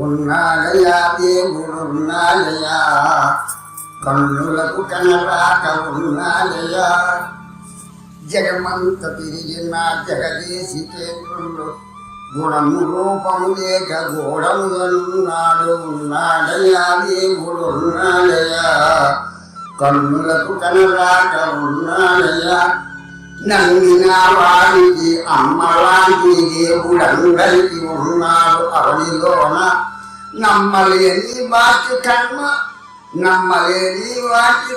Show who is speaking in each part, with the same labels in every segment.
Speaker 1: ఉన్నాడయా దేవుడున్నాడయా కన్నులకు కనరాక ఉన్నాడయా జగమంత తిరిగిన జగదేశి కేంద్రుడు గుణము రూపము లేక గోడముగనున్నాడు ఉన్నాడయా దేవుడు ఉన్నాడయా కన్నులకు కనరాక ఉన్నాడయా నందిన వాడికి అమ్మలాంటి దేవుడందరికి ఉన్నారు అవనిలోన నమ్మలేని వాటి కర్మ నమ్మలేని వాటి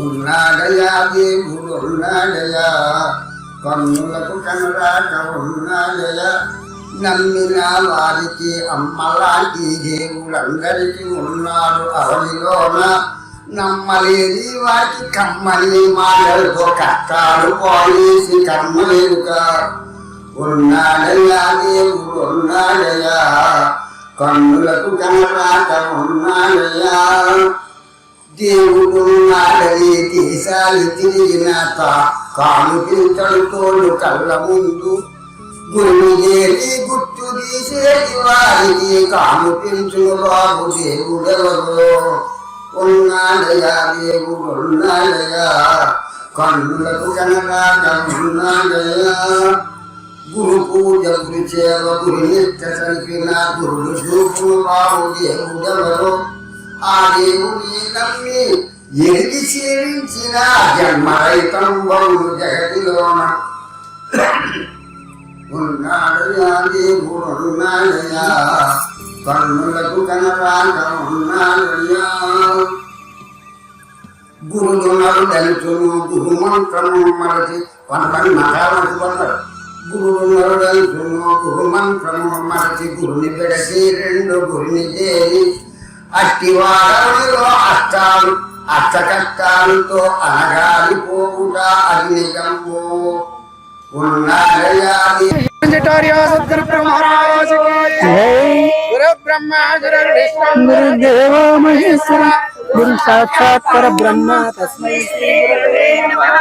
Speaker 1: ఉన్నాడయా దేవుడు ఉన్నాడయా? కన్నులకు కనరాక ఉన్నాడయా? నమ్మిన వారికి అమ్మలాంటి దేవుడందరికీ ఉన్నారు అవనిలోన నమ్మలేని వాటి కమ్మని మాటలతో కష్టాలు పోయేసి కమ్మలేదుక ఉన్నాడయ్యా దేవుడు ఉన్నాడయా? కన్నులకు కనరాక ఉన్నాడయ్యా దేవుడు నాడని దేశాలు తిరిగిన కాలు పింతలు తోడు కళ్ళ ముందు గురువు ఏరి గుర్తు తీసేది వారికి కాను పెంచును బాబు దేవుడెవరో? ఉన్నాడయా దేవుడు ఉన్నాడయా కన్నులకు కనరాక ఉన్నాడయా గురు పూజ గురి చేవ గురు నిత్య చనిపిన గురుడు చూపు బాబు దేవుడెవరో. ఆ దేవుని నమ్మి ఎరిగి సేవించిన జన్మరైతం బహుళ జగతిలోన. ఉన్నాడయా దేవుడు ఉన్నాడయా కన్నులకు కనరాక ఉన్నాడయా గురుడు దళితులు గురు మంత్రము మరచి పని మహావతి పడ్డాడు గురుడు నరుడలుచును గురు మంత్రము మరచి గురుని పెడసి రెండు గురిని చేరి అట్టి అష్టాలు అష్ట కష్టాలతో అనగాలిపోవుట అగ్నికంబో ఉన్నాడయా
Speaker 2: బ్రహ్మరాజు గురు బ్రహ్మ గురు విష్ణు
Speaker 3: గురుదేవ మహేశ్వర గురు సాక్షాత్ పర బ్రహ్మ తస్మై శ్రీ గురవే నమః.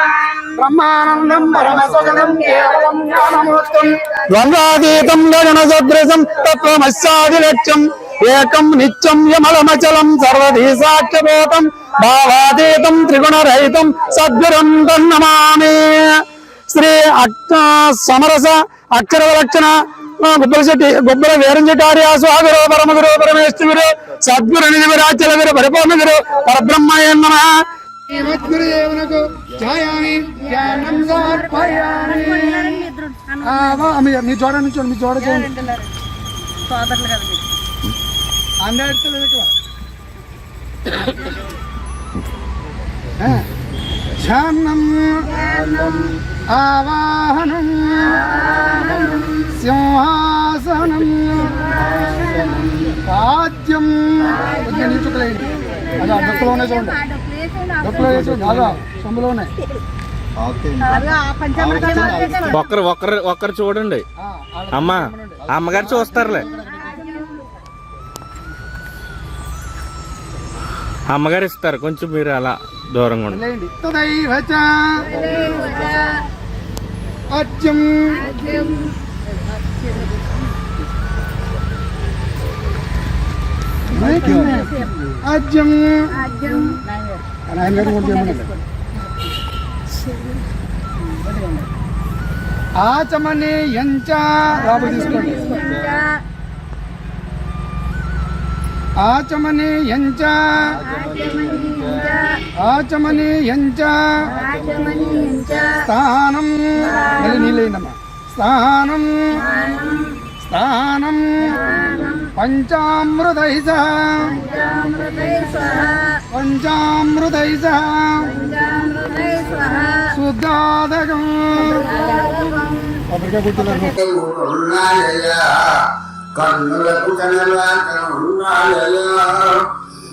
Speaker 2: బ్రహ్మానందం పరమసుగం కేవలం జ్ఞానమూర్తం
Speaker 3: ద్వంద్వాతీతం గగన సదృశం తత్వమస్యాది లక్ష్యం ఏకం నిత్యం యమలమచలం సర్వధీ సాక్షిభూతం భావాతీతం త్రిగుణరహితం సద్గురం తన్నమామి శ్రీ అక్ష సమరస అక్షర లక్షణ. గుబ్బల శెట్టి గుబ్బల వీరంజటార్య స్వాగురు పరమగురు పరమేశ్వరు సద్గురు నిధి రాజ్యల గురు పరిపూర్ణ గురు పరబ్రహ్మయ నమ.
Speaker 2: శ్రీమద్గురుదేవునకు సమర్పయామి. మీ జోడ నుంచి మీ జోడ ధ్యానం ఆవాహనం. కొద్దిగా నిల్చుకోలేండి అలా డొక్కలో ఉన్నాయి చూడండి. డొక్కలో వేసి సొమ్ములో ఉన్నాయి.
Speaker 4: ఒక్కరు ఒక్కరు ఒక్కరు చూడండి. అమ్మా అమ్మగారు చూస్తారులే. అమ్మగారు ఇస్తారు కొంచెం మీరు అలా దూరంగా ఉండండి
Speaker 2: లేండి తదైవచ అత్యం అజ్యం
Speaker 5: రాజ్యం
Speaker 2: ఆయన గారు కూడా చేయమనండి. ఆచమని ఎంచ లోపల తీసుకోండి ఆచమని ఎంచ ఆచమని ఎంచ స్థానం మళ్ళీ నీళ్ళయిందమ్మా స్థానం స్థానం పంచామృతై సహ. పంచామృతై సహ. శుద్ధాదకం.
Speaker 1: కన్నులకు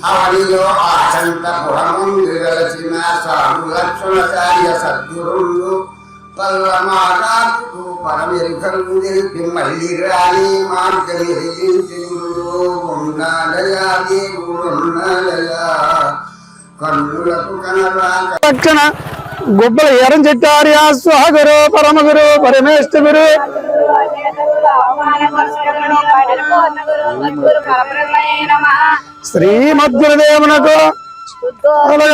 Speaker 1: అవనిలో ఆచంత పురముందు సద్గురులు. పల్లమాటాకు పరమెరుకలు తెలిపి మళ్ళీ ఉన్నాడయా దేవుడు కన్నులకు కనరాక
Speaker 3: రక్షణ ఎరం చెట్టారి స్వాగురు పరమగురు పరమేశ్వరు శ్రీమద్గురుదేవునకు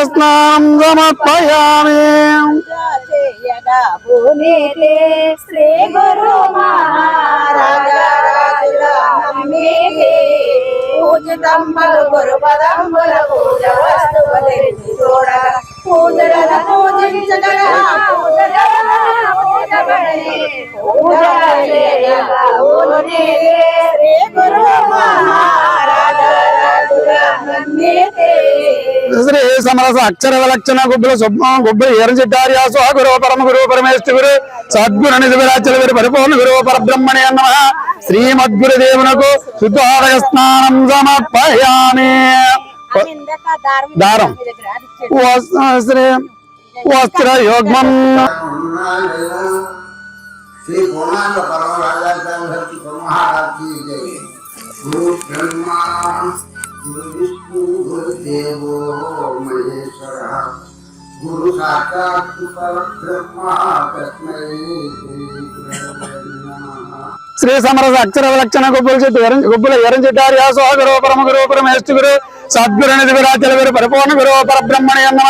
Speaker 3: స్నానం సమర్పయామి.
Speaker 5: శ్రీ గురు పూజితంబలు గురు పదంబుల పూజ వస్తువులు పూజల పూజ శ్రీ
Speaker 3: సమరస? అక్షర విలక్షణ గుబ్బుల శుభ్రం గుబ్బ ఏరం చిట్టార్యాసు గురు పరమ గురు పరమేశ్వరి గురు సద్గురు నిజవిరాచల గురు పరిపూర్ణ పరబ్రహ్మణి పరబ్రహ్మణే శ్రీమద్గురు దేవునకు శుద్ధారయ స్నానం సమర్పయామి. దారం. వస్త్ర- శ్రీ వస్త్ర యోగ్మం
Speaker 1: శ్రీ పూర్ణాంగ పరమ రాజాచార్య మహారాజీ జయ గురు బ్రహ్మ గురు విష్ణు గురు దేవో మహేశ్వర గురు శ్రీ
Speaker 3: సమరస అక్షర విలక్షణ గుబ్బుల చెట్టు ఎరం- గుబ్బుల యాసో చిట్టార్యాసు గురు పరమ గురు పరమేశ్వరి గురు సద్గురు నిధి విరాచల గురు పరిపూర్ణ గురు పరబ్రహ్మణే నమ.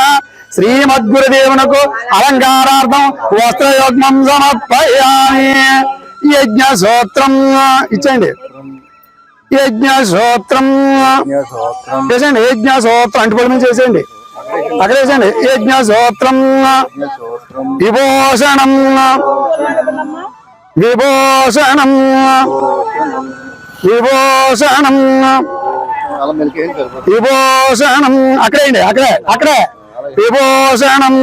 Speaker 3: శ్రీమద్గురుదేవునకు అలంకారార్థం వస్త్రయోగ్మం సమర్పయామి. యజ్ఞ సూత్రం ఇచ్చండి యజ్ఞ సూత్రం చేసేయండి యజ్ఞ సూత్రం అంటుపడి మీద చేసేయండి. అక్కడ వేసేయండి యజ్ఞ సూత్రం విభూషణం. విభూషణం. విభూషణం. విభూషణం. అక్కడే అక్కడే అక్కడే. విభూషణం.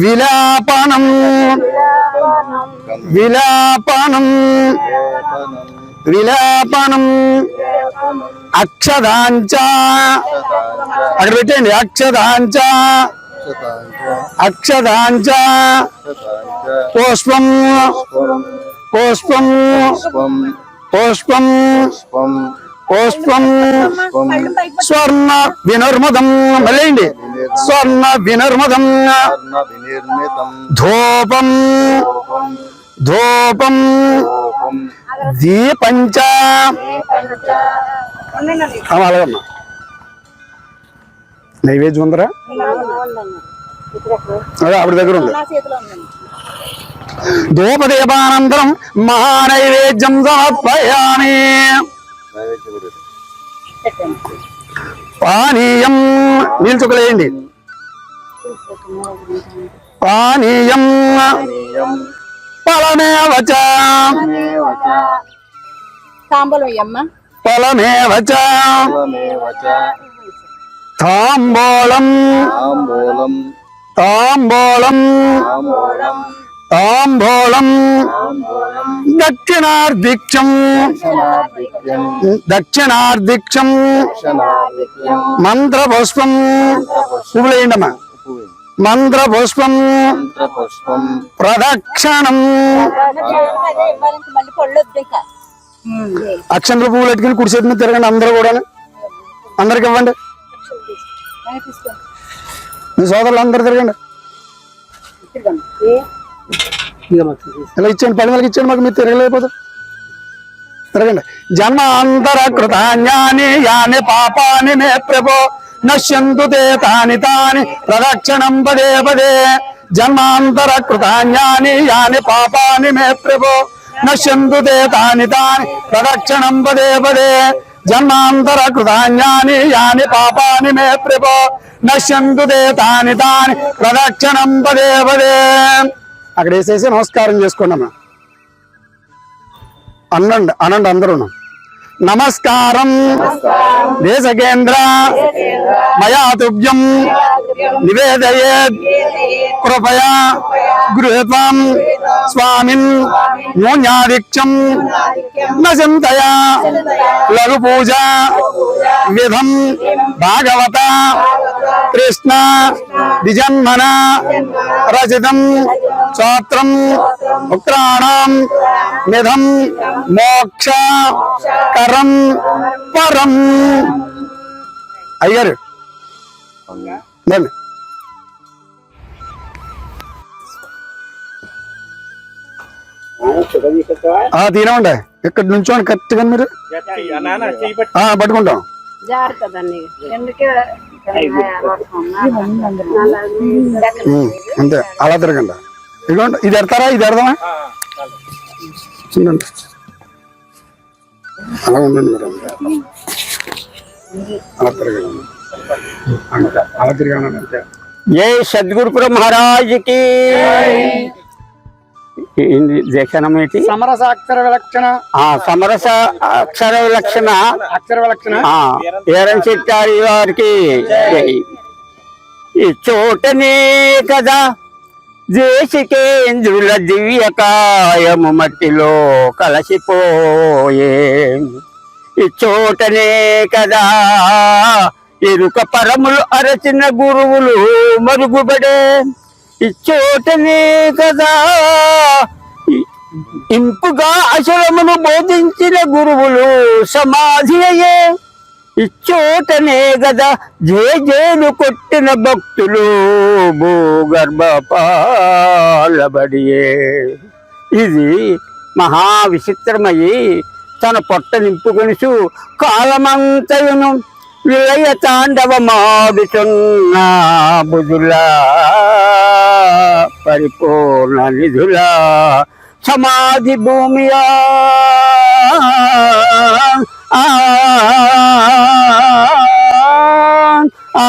Speaker 3: విలాపనం. విలాపనం. విలాపనం. అక్షదాంచ. అక్కడ పెట్టండి అక్షదాంచ. అక్షదాంచ. పుష్పం. పుష్పం. పుష్పం. పుష్పం. స్వర్ణ వినర్మదం. మళ్ళీ స్వర్ణ వినర్మదం. ధూపం. ధూపం. దీపంచ అలాగమ్మా. నైవేద్యం ఉందరా? అదే ఆవిడ దగ్గర ఉంది. ధూపదీపానంతరం మహానైవేద్యం సమర్పయామి. పానీయం. నీళ్ళు చుక్కలేయండి పానీయం.
Speaker 5: తాంబూలం
Speaker 3: తాంబూలం.
Speaker 6: తాంబూలం.
Speaker 3: తాంబూలం.
Speaker 6: తాంబూలం.
Speaker 3: తాంబూలం.
Speaker 6: తాంబూలం.
Speaker 3: దక్షిణార్ధిక్షం
Speaker 6: క్షణాధిక్యం
Speaker 3: దక్షిణార్ధిక్షం
Speaker 6: క్షణాధిక్యం
Speaker 3: మంత్రపుష్పం. పువ్వులేయండమ్మా మంత్రపుష్పం ప్రదక్షిణం. అక్షంతల పువ్వులు ఎట్టుకుని కుడి చేతి మీద తిరగండి అందరూ కూడా. అందరికి ఇవ్వండి. మీ సోదరులు అందరు తిరగండి. ఇలా ఇచ్చేయండి పది మందికి ఇచ్చేయండి మాకు మీరు తిరగలేకపోతే. తిరగండి. జన్మాంతర కృతాన్యాని యాని పాపాని మే ప్రభో. నశ్యంతు తే తాని తాని ప్రదక్షిణం పదే పదే జన్మాంతర కృతాన్యాని యాని పాపాని మే ప్రభో నశ్యంతు తే తాని తాని ప్రదక్షిణం పదే పదే జన్మాంతర కృతాన్యాని యాని పాపాని మే ప్రభో నశ్యంతు తే తాని తాని ప్రదక్షిణం పదే పదే అక్కడ వేసేసి నమస్కారం చేసుకోండి అనండి అనండి అందరూ నమస్కారం. దేశకేంద్ర మయా తుభ్యం. నివేదయేత్. కృపయా. గృహత్వం. స్వామిన్. మూన్యాదిక్షం నచింతయా లఘు పూజ విధం భాగవత. కృష్ణ. విజన్మన రచితం స్తోత్రం ఉక్రాణం నిధం మోక్ష కరం పరం అయ్యారు తీనమండి ఇక్కడ నుంచోండి కరెక్ట్గా మీరు ఆ, పట్టుకుంటాం అంతే అలా తిరగండి ఇదిగోండి ఇది ఎడతారా? ఇది ఎడదామా? చూడండి. అలా ఉండండి మీరు అలా తిరగండి. అంతే అలా తిరగండి అంతే.
Speaker 7: జై సద్గురు మహారాజ్కి? దేశనం ఏంటి?
Speaker 2: సమరస అక్షర విలక్షణ.
Speaker 7: ఆ సమరస అక్షర విలక్షణ.
Speaker 2: అక్షర విలక్షణ.
Speaker 7: ఏరం చిట్టారి వారికి. జై. ఈ చోటనే కదా దేశికేంద్రుల దివ్య కాయము మట్టిలో కలసిపోయే. ఈ చోటనే కదా ఎరుక పరములు అరచిన గురువులు మరుగుబడే. ఇచ్చోటనే కదా ఇంపుగా అసురమును బోధించిన గురువులు సమాధి అయ్యే ఇచ్చోటనే గదా జే జేలు కొట్టిన భక్తులు భూగర్భ పాలబడియే. ఇది మహా విచిత్రమయ్యి తన పొట్ట నింపుకొనిసు కాలమంతయును విలయ తాండవమాడుచున్న బుధులా పరిపూర్ణ నిధులా సమాధి భూమియా. ఆ ఆ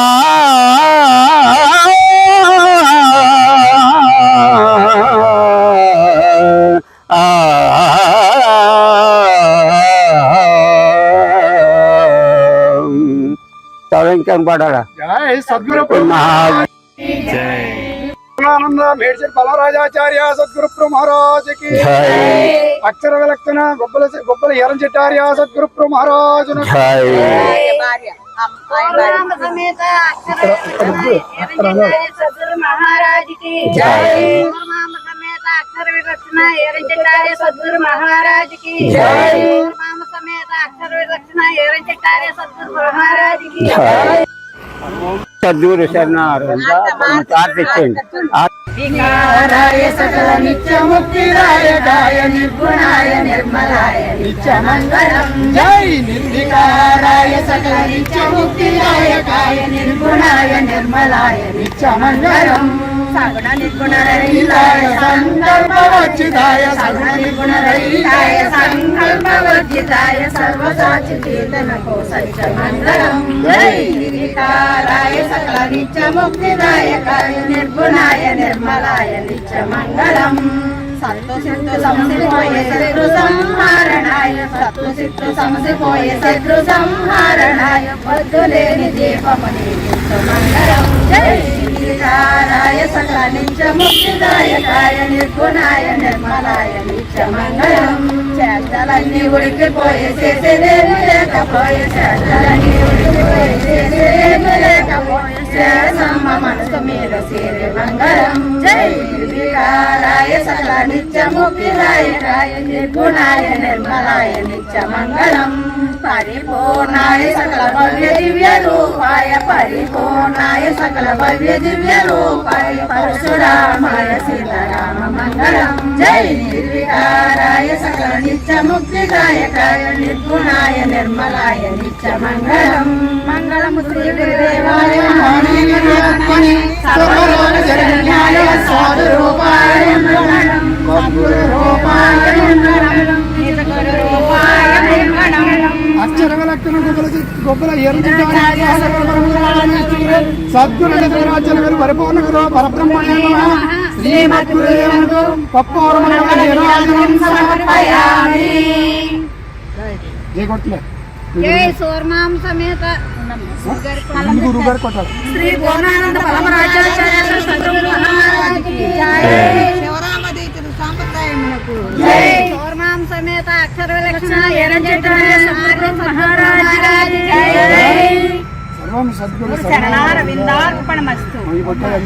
Speaker 7: చాలా ఇంకా పడాలా
Speaker 2: జై సద్గురు
Speaker 4: జై
Speaker 2: ఆనంద మేడ్చల్ బలరాజాచార్య సద్గురు మహారాజుకి అక్షర విలక్షణ గొప్పల గొప్పల ఎరంచెట్టార్య సద్గురు మహారాజును
Speaker 7: జై
Speaker 5: భార్య రామ సమేత సద్గురు మహారాజుకి జై రామ సమేత అక్షర విలక్షణ ఎరంచెట్టార్య సద్గురు మహారాజుకి జై రామ సమేత అక్షర విలక్షణ ఎరంచెట్టార్య సద్గురు మహారాజుకి
Speaker 7: సద్గురు శరణారు ప్రార్థించండి
Speaker 5: వికారాయ సకల నిత్య ముక్తిదాయకాయ నిర్గుణాయ నిర్మలాయ నిత్య మంగళం.
Speaker 2: జై నిర్వికారాయ
Speaker 5: సకల నిత్య ముక్తిదాయకాయ నిర్గుణాయ నిర్మలాయ నిత్య మంగళం. సగుణ నిర్గుణ రహితాయ
Speaker 2: సంకల్పవచ్చిదాయ
Speaker 5: సగుణ నిర్గుణ రహితాయ సంకల్ప వర్జితాయ సర్వసాచి చేతనకో సత్య మంగళం. జై నిర్వికారాయ సకల నిత్య ముక్తిదాయకాయ నిర్గుణాయ నిర్మలాయ నిత్య మంగళం సత్తు సిత్తు సమసిపోయే శత్రు సంహారణాయ సత్తు సిత్తు శత్రు సంహారణాయ వద్దు లేని దీపమని మంగళం సకల నిత్య ముక్తిదాయకాయ నిర్గుణాయ నిర్మలాయ నిత్య మంగళం చేతలన్నీ ఉడికిపోయే చేసేదేమి లేకపోయే చేతలన్నీ మనసు మీద సేరే మంగళం జై గిరిధారాయ సకల నిత్య ముక్తిదాయకాయ నిర్గుణాయ నిర్మలాయ నిత్య మంగళం పరిపూర్ణాయ సకల భవ్య దివ్య రూపాయ పరిపూర్ణాయ సకల భవ్య దివ్య రూపాయ పరశురామాయ సీతారామ మంగళం జై నిర్వికారాయ సకల నిత్య ముక్తిదాయకాయ నిర్గుణాయ నిర్మలాయ నిత్య మంగళం. మంగళము శ్రీ గురుదేవాయ సర్వలోక శరణ్యాయ సాధు రూపాయ మంగళం రూపాయ
Speaker 2: గొప్పల గొప్పల సద్గురు పరిపూర్ణ గురు జై. కొట్లే
Speaker 5: జై. సూర్మాం సమేత
Speaker 2: గురువు గారు కొట్టాలి
Speaker 5: శ్రీ పూర్ణానంద పరమరాజాచార్య శివరామదీతుడు సాంప్రదాయములకు సూర్మాం సమేత అక్షర విలక్షణ
Speaker 2: సర్వం సద్గురు
Speaker 5: శరణార విందార్పణమస్తు
Speaker 2: ఈ కొట్టాలి